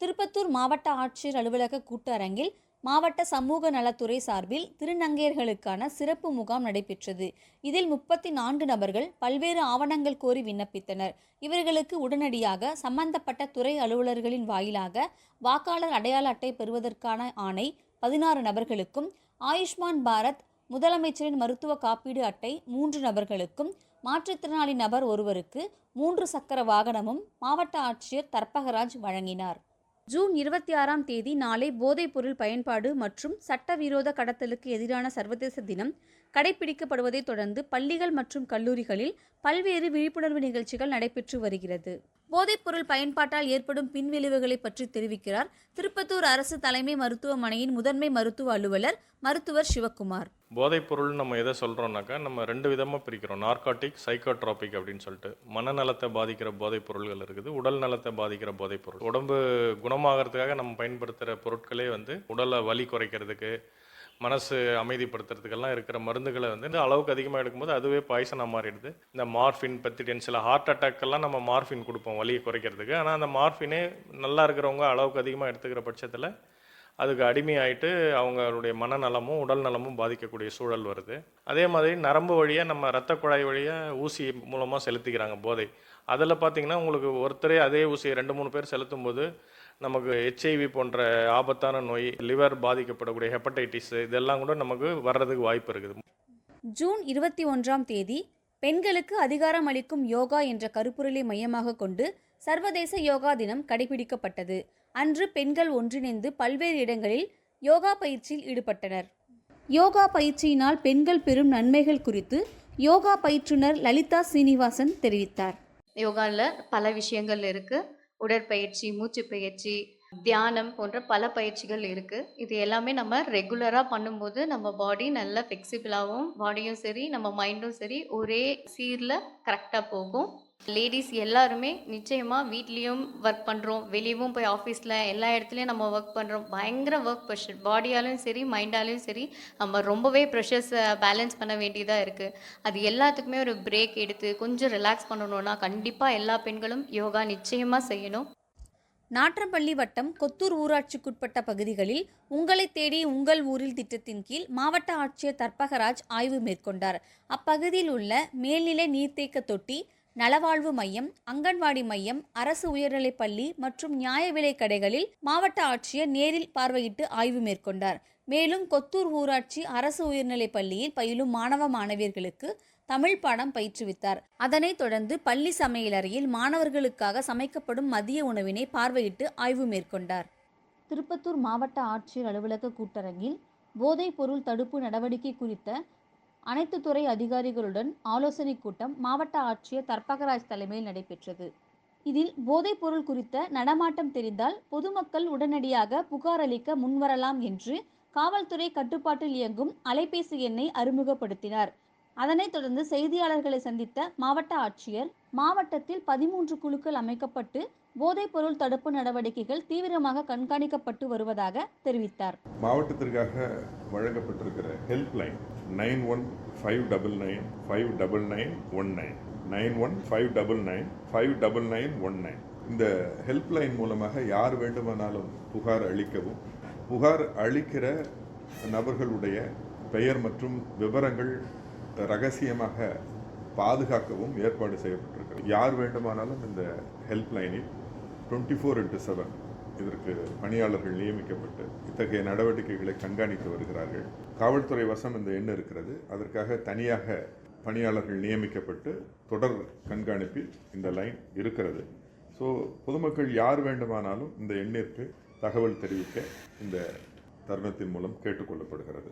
திருப்பத்தூர் மாவட்ட ஆட்சியர் அலுவலக கூட்டரங்கில் மாவட்ட சமூக நலத்துறை சார்பில் திருநங்கையர்களுக்கான சிறப்பு முகாம் நடைபெற்றது. இதில் முப்பத்தி நான்கு நபர்கள் பல்வேறு ஆவணங்கள் கோரி விண்ணப்பித்தனர். இவர்களுக்கு உடனடியாக சம்பந்தப்பட்ட துறை அலுவலர்களின் வாயிலாக வாக்காளர் அடையாள அட்டை பெறுவதற்கான ஆணை பதினாறு நபர்களுக்கும் ஆயுஷ்மான் பாரத் முதலமைச்சரின் மருத்துவ காப்பீடு அட்டை மூன்று நபர்களுக்கும் மாற்றுத்திறனாளி நபர் ஒருவருக்கு மூன்று சக்கர வாகனமும் மாவட்ட ஆட்சியர் தர்பகராஜ் வழங்கினார். ஜூன் இருபத்தி ஆறாம் தேதி நாளை போதைப்பொருள் பயன்பாடு மற்றும் சட்டவிரோத கடத்தலுக்கு எதிரான சர்வதேச தினம் கடைபிடிக்கப்படுவதைத் தொடர்ந்து பள்ளிகள் மற்றும் கல்லூரிகளில் பல்வேறு விழிப்புணர்வு நிகழ்ச்சிகள் நடைபெற்று வருகிறது. போதைப்பொருள் பயன்பாட்டால் ஏற்படும் பின்விளைவுகளை பற்றி தெரிவிக்கிறார் திருப்பத்தூர் அரசு தலைமை மருத்துவமனையின் முதன்மை மருத்துவ அலுவலர் மருத்துவர் சிவக்குமார். போதைப்பொருள் நம்ம எதை சொல்கிறோம்னாக்கா நம்ம ரெண்டு விதமாக பிரிக்கிறோம். நார்காட்டிக் சைக்கோட்ராபிக் அப்படின்னு சொல்லிட்டு. மனநலத்தை பாதிக்கிற போதைப் பொருள்கள் இருக்குது. உடல் நலத்தை பாதிக்கிற போதைப் பொருள் உடம்பு குணமாகறதுக்காக நம்ம பயன்படுத்துகிற பொருட்களே வந்து உடலை வலி குறைக்கிறதுக்கு மனசு அமைதிப்படுத்துறதுக்கெல்லாம் இருக்கிற மருந்துகளை வந்து இந்த அளவுக்கு அதிகமாக எடுக்கும்போது அதுவே பாய்சனாக மாறிடுது. இந்த மார்ஃபின் பற்றி சில ஹார்ட் அட்டாக்கெல்லாம் நம்ம மார்ஃபின் கொடுப்போம் வலியை குறைக்கிறதுக்கு. ஆனால் அந்த மார்ஃபினே நல்லா இருக்கிறவங்க அளவுக்கு அதிகமாக எடுத்துக்கிற பட்சத்தில் அதுக்கு அடிமையாயிட்டு அவங்களுடைய மனநலமும் உடல் நலமும் பாதிக்கக்கூடிய சூழல் வருது. அதே மாதிரி நரம்பு வழியாக நம்ம ரத்த குழாய் வழியாக ஊசி மூலமாக செலுத்திக்கிறாங்க போதை. அதில் பார்த்தீங்கன்னா உங்களுக்கு ஒருத்தரே அதே ஊசியை ரெண்டு மூணு பேர் செலுத்தும் போது நமக்கு ஹெச்ஐவி போன்ற ஆபத்தான நோய் லிவர் பாதிக்கப்படக்கூடிய ஹெப்படைட்டிஸ் இதெல்லாம் கூட நமக்கு வர்றதுக்கு வாய்ப்பு இருக்குது. ஜூன் இருபத்தி ஒன்றாம் தேதி பெண்களுக்கு அதிகாரம் அளிக்கும் யோகா என்ற கருப்பொருளை மையமாக கொண்டு சர்வதேச யோகா தினம் கடைபிடிக்கப்பட்டது. அன்று பெண்கள் ஒன்றிணைந்து பல்வேறு இடங்களில் யோகா பயிற்சியில் ஈடுபட்டனர். யோகா பயிற்சியினால் பெண்கள் பெறும் நன்மைகள் குறித்து யோகா பயிற்றுனர் லலிதா சீனிவாசன் தெரிவித்தார். யோகாவில் பல விஷயங்கள் இருக்குது உடற்பயிற்சி மூச்சு பயிற்சி தியானம் போன்ற பல பயிற்சிகள் இருக்குது இது எல்லாமே நம்ம ரெகுலராக பண்ணும்போது நம்ம பாடி நல்ல ஃப்ளெக்சிபிளாகவும் பாடியும் சரி நம்ம மைண்டும் சரி ஒரே சீரில் கரெக்டாக போகும். லேடிஸ் எல்லாருமே நிச்சயமாக வீட்லேயும் ஒர்க் பண்ணுறோம் வெளியவும் போய் ஆஃபீஸில் எல்லா இடத்துலையும் நம்ம ஒர்க் பண்ணுறோம் பயங்கர ஒர்க் ப்ரெஷர் பாடியாலும் சரி மைண்டாலையும் சரி நம்ம ரொம்பவே ப்ரெஷர்ஸை பேலன்ஸ் பண்ண வேண்டியதாக இருக்குது அது எல்லாத்துக்குமே ஒரு பிரேக் எடுத்து கொஞ்சம் ரிலாக்ஸ் பண்ணணும்னா கண்டிப்பாக எல்லா பெண்களும் யோகா நிச்சயமாக செய்யணும். நாற்றம்பள்ளி வட்டம் கொத்தூர் ஊராட்சிக்குட்பட்ட பகுதிகளில் உங்களை தேடி உங்கள் ஊரில் திட்டத்தின் கீழ் மாவட்ட ஆட்சியர் தர்பகராஜ் ஆய்வு மேற்கொண்டார். அப்பகுதியில் உள்ள மேல்நிலை நீர்த்தேக்க தொட்டி நலவாழ்வு மையம் அங்கன்வாடி மையம் அரசு உயர்நிலைப் பள்ளி மற்றும் நியாய விலைக் கடைகளில் மாவட்ட ஆட்சியர் நேரில் பார்வையிட்டு ஆய்வு மேற்கொண்டார். மேலும் கொத்தூர் ஊராட்சி அரசு உயர்நிலைப் பள்ளியில் பயிலும் மாணவ மாணவியர்களுக்கு தமிழ் பாடம் பயிற்றுவித்தார். அதனைத் தொடர்ந்து பள்ளி சமையலறையில் மாணவர்களுக்காக சமைக்கப்படும் மதிய உணவினை பார்வையிட்டு ஆய்வு மேற்கொண்டார். திருப்பத்தூர் மாவட்ட ஆட்சியர் அலுவலக கூட்டரங்கில் போதைப் பொருள் தடுப்பு நடவடிக்கை குறித்த அனைத்து துறை அதிகாரிகளுடன் ஆலோசனை கூட்டம் மாவட்ட ஆட்சியர் தர்பகராஜ் தலைமையில் நடைபெற்றது. இதில் போதைப் பொருள் குறித்த நடமாட்டம் தெரிந்தால் பொதுமக்கள் உடனடியாக புகார் அளிக்க முன்வரலாம் என்று காவல்துறை கட்டுப்பாட்டில் இயங்கும் அலைபேசி எண்ணை அறிமுகப்படுத்தினார். அதனைத் தொடர்ந்து செய்தியாளர்களை சந்தித்த மாவட்ட ஆட்சியர் மாவட்டத்தில் பதிமூன்று குழுக்கள் அமைக்கப்பட்டு போதைப்பொருள் தடுப்பு நடவடிக்கைகள் தீவிரமாக கண்காணிக்கப்பட்டு வருவதாக தெரிவித்தார். மாவட்டத்திற்காக வழங்கப்பட்டிருக்கிற helpline nine one five double nine five double nine one nine nine one five double nine five double nine one nine இந்த ஹெல்ப்லைன் மூலமாக யார் வேண்டுமானாலும் புகார் அளிக்கவும். புகார் அளிக்கிற நபர்களுடைய பெயர் மற்றும் விவரங்கள் ரகசியமாக பாதுகாக்கவும் ஏற்பாடு செய்யப்பட்டிருக்கிறது. யார் வேண்டுமானாலும் இந்த ஹெல்ப்லைனில் டுவெண்ட்டி ஃபோர் இன்ட்டு செவன் இதற்கு பணியாளர்கள் நியமிக்கப்பட்டு இத்தகைய நடவடிக்கைகளை கண்காணித்து வருகிறார்கள். காவல்துறை வசம் இந்த எண்ணம் இருக்கிறது. அதற்காக தனியாக பணியாளர்கள் நியமிக்கப்பட்டு தொடர் கண்காணிப்பில் இந்த லைன் இருக்கிறது. ஸோ பொதுமக்கள் யார் வேண்டுமானாலும் இந்த எண்ணிற்கு தகவல் தெரிவிக்க இந்த தருணத்தின் மூலம் கேட்டுக்கொள்ளப்படுகிறது